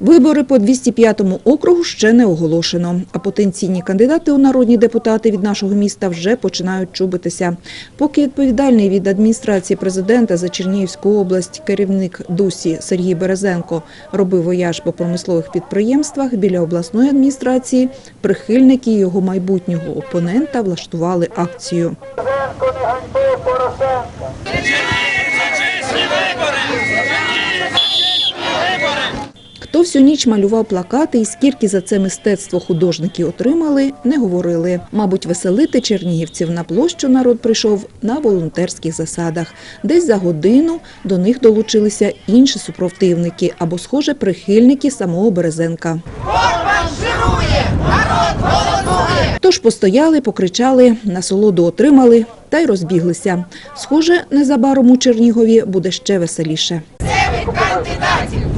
Вибори по 205-му округу ще не оголошено, а потенційні кандидати у народні депутати від нашого міста вже починають чубитися. Поки відповідальний від адміністрації президента за Чернігівську область керівник ДУСі Сергій Березенко робив вояж по промислових підприємствах біля обласної адміністрації, прихильники його майбутнього опонента влаштували акцію. Порошенка. Хто всю ніч малював плакати і скільки за це мистецтво художники отримали, не говорили. Мабуть, веселити чернігівців на площу народ прийшов на волонтерських засадах. Десь за годину до них долучилися інші супротивники або, схоже, прихильники самого Березенка. Тож постояли, покричали, насолоду отримали та й розбіглися. Схоже, незабаром у Чернігові буде ще веселіше. Кандидат